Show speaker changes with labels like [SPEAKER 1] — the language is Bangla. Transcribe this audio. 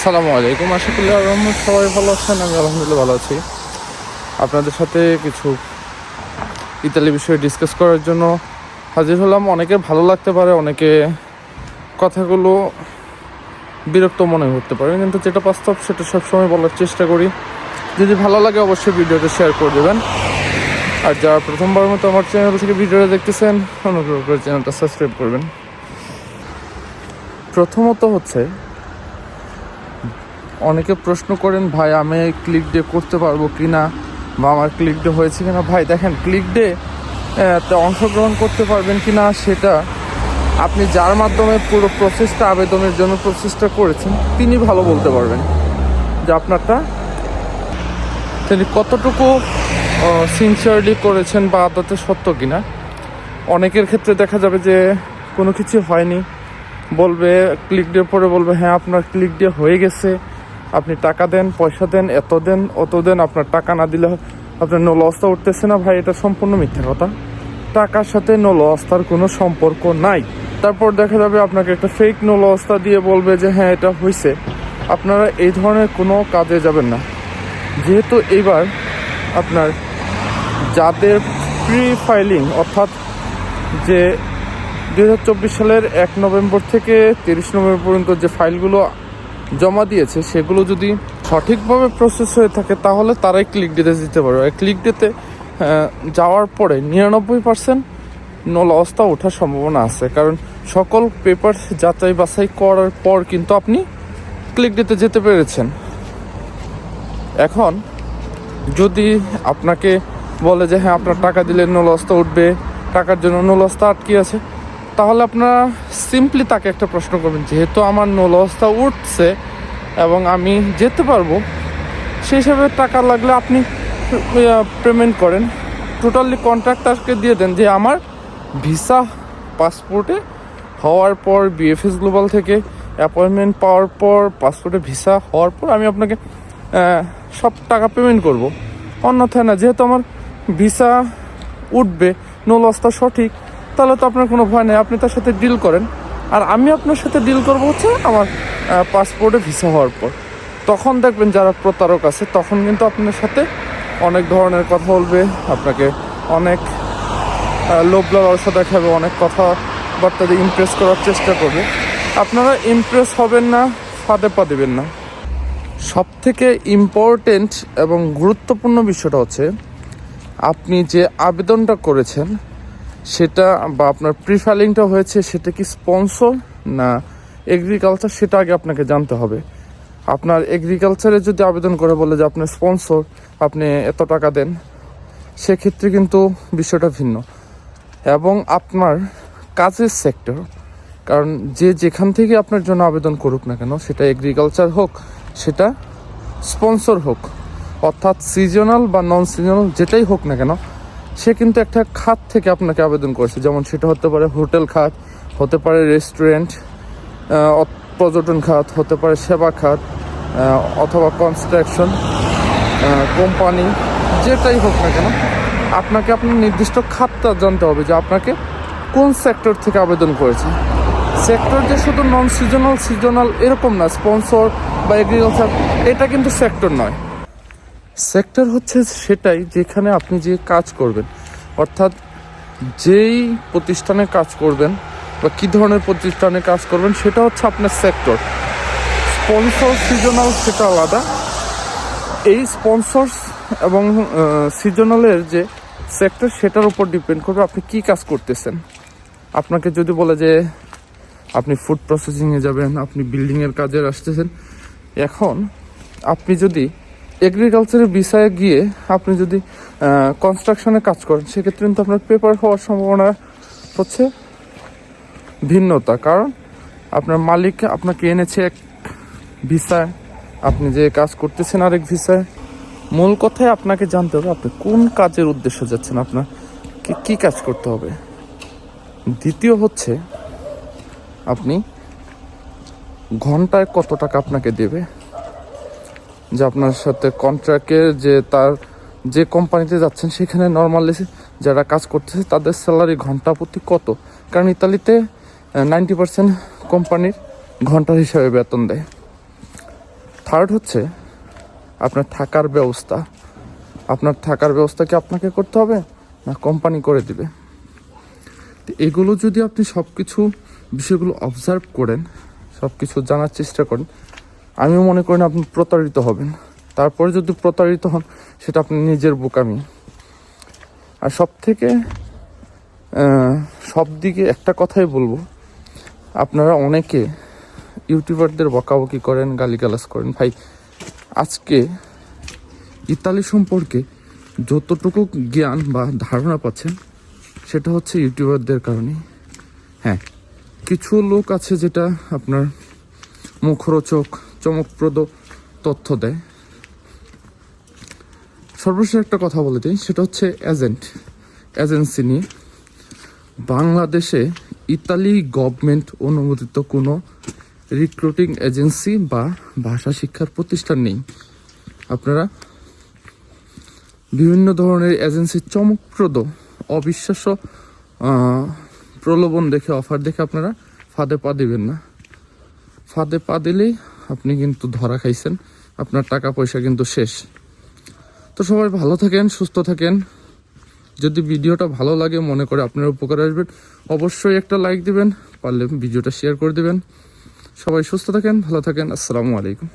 [SPEAKER 1] আসসালামু আলাইকুম। আশাকুল্লাহ রহমত সবাই ভালো আছেন, আমি আলহামদুলিল্লাহ ভালো আছি। আপনাদের সাথে কিছু ইতালি বিষয়ে ডিসকাস করার জন্য হাজির হলাম। অনেকে ভালো লাগতে পারে, অনেকে কথাগুলো বিরক্ত মনে করতে পারে। কিন্তু যেটা বাস্তব, সেটা সবসময় বলার চেষ্টা করি। যদি ভালো লাগে, অবশ্যই ভিডিওটা শেয়ার করে দেবেন। আর যারা প্রথমবার মতো আমার চ্যানেল থেকে ভিডিওটা দেখতেছেন, অনুগ্রহ করে চ্যানেলটা সাবস্ক্রাইব করবেন। প্রথমত হচ্ছে অনেকে প্রশ্ন করেন, ভাই, আমি ক্লিক ডে করতে পারব কি না বা আমার ক্লিক ডে হয়েছে কিনা? ভাই, দেখেন ক্লিক ডে তে অংশগ্রহণ করতে পারবেন কি না সেটা আপনি যার মাধ্যমে পুরো প্রসেসটা, আবেদনের জন্য প্রসেসটা করেছেন, তিনি ভালো বলতে পারবেন যে আপনারটা তিনি কতটুকু সিনসিয়ারলি করেছেন বা আদতে সত্য কিনা। অনেকের ক্ষেত্রে দেখা যাবে যে কোনো কিছু হয়নি, বলবে ক্লিক ডে পরে বলবে হ্যাঁ আপনার ক্লিক ডে হয়ে গেছে। আপনি টাকা দেন, পয়সা দেন, এত দেন, অত দেন, আপনার টাকা না দিলে আপনার নো লসটা উঠতেছে না ভাই, এটা সম্পূর্ণ মিথ্যা কথা। টাকার সাথে নো লসটার কোনো সম্পর্ক নাই। তারপর দেখা যাবে আপনাকে একটা ফেক নো লসটা দিয়ে বলবে যে হ্যাঁ এটা হয়েছে আপনারা এই ধরনের কোনো কাজে যাবেন না। যেহেতু এবার আপনার যাদের প্রি ফাইলিং অর্থাৎ যে দু হাজার চব্বিশ সালের এক নভেম্বর থেকে তিরিশ নভেম্বর পর্যন্ত যে ফাইলগুলো জমা দিয়েছে, সেগুলো যদি সঠিকভাবে প্রসেস হয়ে থাকে, তাহলে তারাই ক্লিক দিতে দিতে পারবে। আর ক্লিক দিতে যাওয়ার পরে নিরানব্বই পার্সেন্ট নল অবস্থা ওঠার সম্ভাবনা আছে। কারণ সকল পেপার যাচাই বাছাই করার পর কিন্তু আপনি ক্লিক ডেতে যেতে পেরেছেন। এখন, যদি আপনাকে বলে যে হ্যাঁ আপনার টাকা দিলে নলস্তা উঠবে, টাকার জন্য নলস্তা আটকে আছে তাহলে আপনারা সিম্পলি তাকে একটা প্রশ্ন করবেন, যেহেতু আমার নলস্তা উঠছে এবং আমি যেতে পারব সেই হিসাবে টাকা লাগলে আপনি পেমেন্ট করেন। টোটালি কন্ট্রাক্টারকে দিয়ে দেন যে আমার ভিসা পাসপোর্টে হওয়ার পর বিএফএস গ্লোবাল থেকে অ্যাপয়েন্টমেন্ট পাওয়ার পর পাসপোর্টে ভিসা হওয়ার পর আমি আপনাকে সব টাকা পেমেন্ট করব। অন্যথায় না, যেহেতু আমার ভিসা উঠবে নো লসটা সঠিক তাহলে তো আপনার কোনো ভয় নেই। আপনি তার সাথে ডিল করেন। আর আমি আপনার সাথে ডিল করব হচ্ছে আমার পাসপোর্টে ভিসা হওয়ার পর। তখন দেখবেন যারা প্রতারক আছে, তখন কিন্তু আপনার সাথে অনেক ধরনের কথা বলবে, আপনাকে অনেক লোভ লালসা দেখাবে, অনেক কথাবার্তা দিয়ে ইমপ্রেস করার চেষ্টা করবে। আপনারা ইমপ্রেস হবেন না, ফাঁদে পা দেবেন না। সব থেকে ইম্পর্টেন্ট এবং গুরুত্বপূর্ণ বিষয়টা হচ্ছে, আপনি যে আবেদনটা করেছেন সেটা বা আপনার প্রিফাইলিংটা হয়েছে, সেটা কি স্পন্সর না। এগ্রিকালচার সেটা আগে আপনাকে জানতে হবে। আপনার এগ্রিকালচারে যদি আবেদন করে বলে যে আপনার স্পন্সর আপনি এত টাকা দেন, সেক্ষেত্রে কিন্তু বিষয়টা ভিন্ন। এবং আপনার কাজের সেক্টর কারণ যে যেখান থেকে আপনার জন্য আবেদন করুক না কেন, সেটা এগ্রিকালচার হোক, সেটা স্পন্সর হোক, অর্থাৎ সিজনাল বা নন সিজনাল যেটাই হোক না কেন সে কিন্তু একটা খাত থেকে আপনাকে আবেদন করেছে। যেমন সেটা হতে পারে হোটেল খাত, হতে পারে রেস্টুরেন্ট পর্যটন খাত, হতে পারে সেবা খাত অথবা কনস্ট্রাকশন কোম্পানি, যেটাই হোক না কেন, আপনাকে আপনার নির্দিষ্ট খাতটা জানতে হবে যে আপনাকে কোন সেক্টর থেকে আবেদন করেছে। সেক্টর যে শুধু নন সিজনাল সিজনাল এরকম না স্পন্সর বা এগ্রিকালচার এটা কিন্তু সেক্টর নয়। সেক্টর হচ্ছে সেটাই যেখানে আপনি যে কাজ করবেন। অর্থাৎ যেই প্রতিষ্ঠানে কাজ করবেন বা কী ধরনের প্রতিষ্ঠানে কাজ করবেন সেটা হচ্ছে আপনার সেক্টর। স্পন্সর সিজনাল সেটা আলাদা। এই স্পন্সরস এবং সিজনালের যে সেক্টর সেটার উপর ডিপেন্ড করবে আপনি কি কাজ করতেছেন। আপনাকে যদি বলে যে আপনি ফুড প্রসেসিংয়ে যাবেন, আপনি বিল্ডিংয়ের কাজে আসতেছেন, এখন আপনি যদি এগ্রিকালচারের বিষয়ে গিয়ে আপনি যদি কনস্ট্রাকশনে কাজ করেন, সেক্ষেত্রে কিন্তু আপনার পেপার হওয়ার সম্ভাবনা হচ্ছে ভিন্নতা। কারণ আপনার মালিক আপনাকে এনেছে এক ভিসায়, আপনি যে কাজ করতেছেন আরেক ভিসায়। মূল কথায় আপনাকে জানতে হবে, আপনি কোন কাজের উদ্দেশ্য যাচ্ছেন, আপনার কি কি কাজ করতে হবে? দ্বিতীয় হচ্ছে, আপনি ঘন্টায় কত টাকা আপনাকে দেবে? যে আপনার সাথে কন্ট্রাক্টের যে তার যে কোম্পানিতে যাচ্ছেন, সেখানে নর্মালি যারা কাজ করতেছে, তাদের স্যালারি ঘণ্টা প্রতি কত? কারণ ইতালিতে নাইনটি পার্সেন্ট কোম্পানির ঘণ্টার হিসাবে বেতন দেয়। থার্ড হচ্ছে, আপনার থাকার ব্যবস্থা। আপনার থাকার ব্যবস্থা কি আপনাকে করতে হবে? না কোম্পানি করে দিবে। এগুলো যদি আপনি সব কিছু বিষয়গুলো অবজার্ভ করেন সব কিছু জানার চেষ্টা করেন আমি মনে করি না আপনি প্রতারিত হবেন। তারপরে যদি প্রতারিত হন, সেটা আপনি নিজের বোকামি। আর সব থেকে সব দিকে একটা কথাই বলব। আপনারা অনেকে ইউটিউবারদের বকাবকি করেন, গালিগালাজ করেন। ভাই, আজকে ইতালি সম্পর্কে যতটুকু জ্ঞান বা ধারণা পাচ্ছেন, সেটা হচ্ছে ইউটিউবারদের কারণে হ্যাঁ কিছু লোক আছে যেটা আপনার মুখরোচক চমকপ্রদ তথ্য দেয়। সর্বশেষ একটা কথা বলে দিই, সেটা হচ্ছে এজেন্ট, এজেন্সি নিয়ে। বাংলাদেশে ইতালি গভর্নমেন্ট অনুমোদিত কোনো রিক্রুটিং এজেন্সি বা ভাষা শিক্ষার প্রতিষ্ঠান নেই। আপনারা বিভিন্ন ধরনের এজেন্সির চমকপ্রদ, অবিশ্বাস্য প্রলোভন দেখে অফার দেখে আপনারা ফাঁদে পা দিবেন না। ফাঁদে পা দিলেই আপনি কিন্তু ধরা খাইছেন। আপনার টাকা পয়সা কিন্তু শেষ। তো সবাই ভালো থাকেন, সুস্থ থাকেন। যদি ভিডিওটা ভালো লাগে, মনে করে আপনার উপকার আসবেন অবশ্যই একটা লাইক দিবেন, পারলে ভিডিওটা শেয়ার করে দিবেন। সবাই সুস্থ থাকেন, ভালো থাকেন, আসসালামু আলাইকুম।